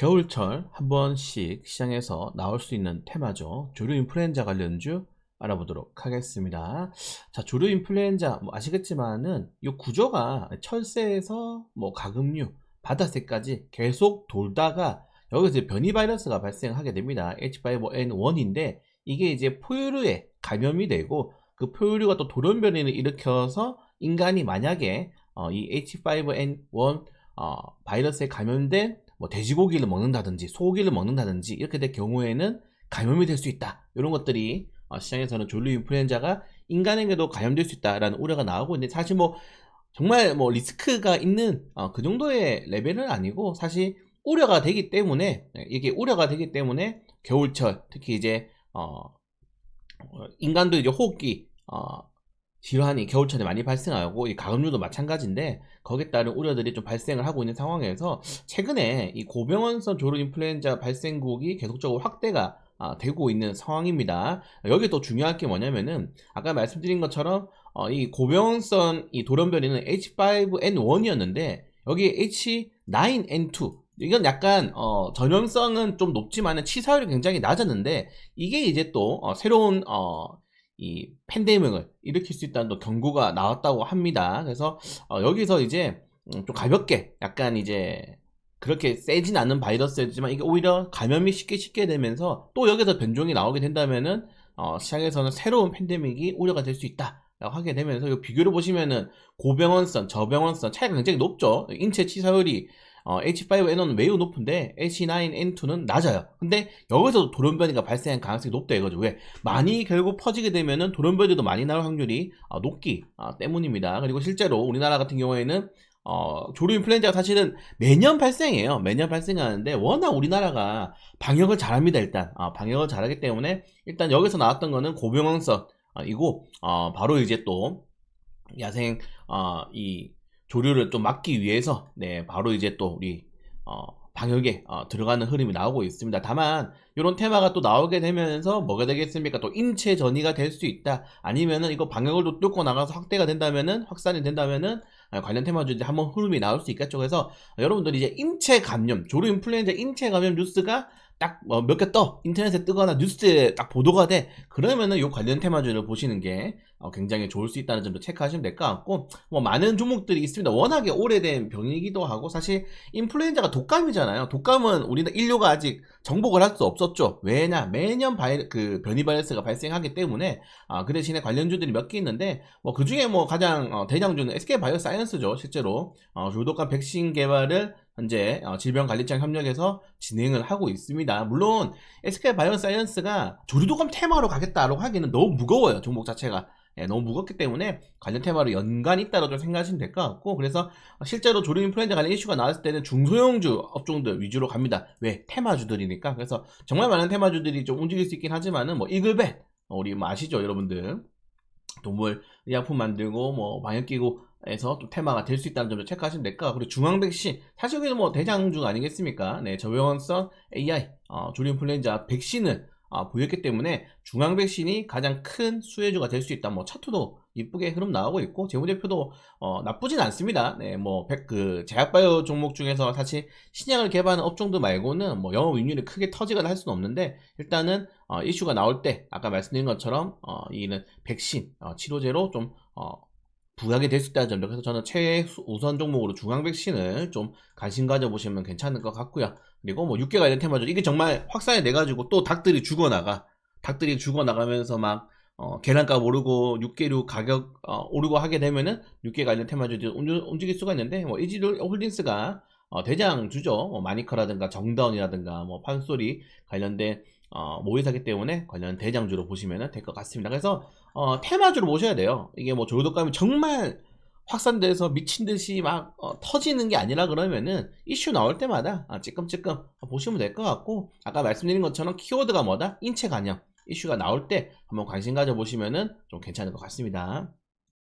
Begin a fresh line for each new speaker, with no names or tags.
겨울철 한 번씩 시장에서 나올 수 있는 테마죠. 조류 인플루엔자 관련주 알아보도록 하겠습니다. 자, 조류 인플루엔자 뭐 아시겠지만은 이 구조가 철새에서 뭐 가금류, 바다새까지 계속 돌다가 여기서 변이 바이러스가 발생하게 됩니다. H5N1인데 이게 이제 포유류에 감염이 되고 그 포유류가 또 돌연변이를 일으켜서 인간이 만약에 어, 이 H5N1 어, 바이러스에 감염된 뭐 돼지고기를 먹는다든지 소고기를 먹는다든지 이렇게 될 경우에는 감염이 될 수 있다. 이런 것들이 어, 시장에서는 졸류 인플루엔자가 인간에게도 감염될 수 있다라는 우려가 나오고 있는데 사실 뭐 정말 뭐 리스크가 있는 어, 그 정도의 레벨은 아니고 사실 우려가 되기 때문에 네, 이게 우려가 되기 때문에 겨울철 특히 이제 어, 어, 인간도 이제 호흡기 어, 질환이 겨울철에 많이 발생하고 이 가금류도 마찬가지인데 거기에 따른 우려들이 좀 발생을 하고 있는 상황에서 최근에 이 고병원성 조류 인플루엔자 발생국이 계속적으로 확대가 아, 되고 있는 상황입니다. 여기 또 중요한 게 뭐냐면은 아까 말씀드린 것처럼 어, 이 고병원성 이 돌연변이는 H5N1이었는데 여기 H9N2 이건 약간 어, 전염성은 좀 높지만은 치사율이 굉장히 낮았는데 이게 이제 또 어, 새로운 어, 이 팬데믹을 일으킬 수 있다는 또 경고가 나왔다고 합니다. 그래서 어, 여기서 이제 음, 좀 가볍게 약간 이제 그렇게 세진 않은 바이러스지만 이게 오히려 감염이 쉽게 쉽게 되면서 또 여기서 변종이 나오게 된다면은 어, 시장에서는 새로운 팬데믹이 우려가 될 수 있다. 라고 하게 되면서 이 비교를 보시면은 고병원성, 저병원성 차이가 굉장히 높죠. 인체 치사율이 어, H5N1은 매우 높은데 H9N2는 낮아요. 근데 여기서 돌연변이가 발생할 가능성이 높다 이거죠. 왜? 많이 결국 퍼지게 되면은 돌연변이도 많이 나올 확률이 어, 높기 어, 때문입니다. 그리고 실제로 우리나라 같은 경우에는 어, 조류 인플루엔자가 사실은 매년 발생해요. 매년 발생하는데 워낙 우리나라가 방역을 잘합니다. 일단 어, 방역을 잘하기 때문에 일단 여기서 나왔던 거는 고병원성이고 어, 바로 이제 또 야생 어, 이 조류를 좀 막기 위해서 네 바로 이제 또 우리 어, 방역에 어, 들어가는 흐름이 나오고 있습니다. 다만 이런 테마가 또 나오게 되면서 뭐가 되겠습니까? 또 인체 전이가 될 수 있다. 아니면은 이거 방역을 또 뚫고 나가서 확대가 된다면은 확산이 된다면은 아, 관련 테마주들이 한번 흐름이 나올 수 있겠죠. 그래서 여러분들이 이제 인체 감염, 조류 인플루엔자 인체 감염 뉴스가 딱 몇 개 떠. 인터넷에 뜨거나 뉴스에 딱 보도가 돼. 그러면은 요 관련 테마주를 보시는 게 어, 굉장히 좋을 수 있다는 점도 체크하시면 될 것 같고 뭐 많은 종목들이 있습니다. 워낙에 오래된 병이기도 하고 사실 인플루엔자가 독감이잖아요. 독감은 우리는 인류가 아직 정복을 할 수 없었죠. 왜냐? 매년 바이, 그 변이 바이러스가 발생하기 때문에. 아, 그 대신에 관련주들이 몇 개 있는데 뭐 그 중에 뭐 가장 어, 대장주는 SK 바이오 사이언스죠 실제로. 어, 조독감 백신 개발을 현재 어, 질병관리청 협력해서 진행을 하고 있습니다. 물론 SK 바이오사이언스가 조류독감 테마로 가겠다라고 하기는 너무 무거워요. 종목 자체가. 예, 너무 무겁기 때문에 관련 테마로 연관이 있다고 좀 생각하시면 될 것 같고 그래서 실제로 조류 인플루엔자 관련 이슈가 나왔을 때는 중소형주 업종들 위주로 갑니다. 왜? 테마주들이니까. 그래서 정말 많은 테마주들이 좀 움직일 수 있긴 하지만은 뭐 이글벳 우리 뭐 아시죠 여러분들 동물 의약품 만들고 뭐 방역 기구 에서 또 테마가 될 수 있다는 점을 체크하시면 될까 그리고 중앙 백신 사실 여기는 뭐 대장중 아니겠습니까? 네 저병원성 AI 어, 조류 인플루엔자 백신을 어, 보였기 때문에 중앙 백신이 가장 큰 수혜주가 될 수 있다. 뭐 차트도 이쁘게 흐름 나오고 있고 재무제표도 어, 나쁘진 않습니다. 네 뭐그 제약바이오 종목 중에서 사실 신약을 개발하는 업종들 말고는 뭐 영업 이익률이 크게 터지거나 할 수는 없는데 일단은 어, 이슈가 나올 때 아까 말씀드린 것처럼 어, 이는 백신 어, 치료제로 좀 어, 부각이 될 수 있다는 점도 그래서 저는 최우선 종목으로 중앙 백신을 좀 관심 가져보시면 괜찮을 것 같고요. 그리고 뭐 6개 관련 테마죠. 이게 정말 확산이 돼가지고 또 닭들이 죽어나가. 닭들이 죽어나가면서 막 어, 계란값 오르고 육개류 가격 어, 오르고 하게 되면은 육개 관련 테마주들이 움직일 수가 있는데 뭐 이지를 홀딩스가 어, 대장 주죠. 뭐 마니커라든가 정다운이라든가 뭐 판소리 관련된 어, 모의사기 때문에 관련 대장주로 보시면 될 것 같습니다. 그래서 어, 테마주로 보셔야 돼요. 이게 뭐 조도감이 정말 확산돼서 미친 듯이 막 어, 터지는 게 아니라 그러면은 이슈 나올 때마다 아, 찌끔찌끔 보시면 될 것 같고 아까 말씀드린 것처럼 키워드가 뭐다? 인체 간염 이슈가 나올 때 한번 관심 가져보시면은 좀 괜찮을 것 같습니다.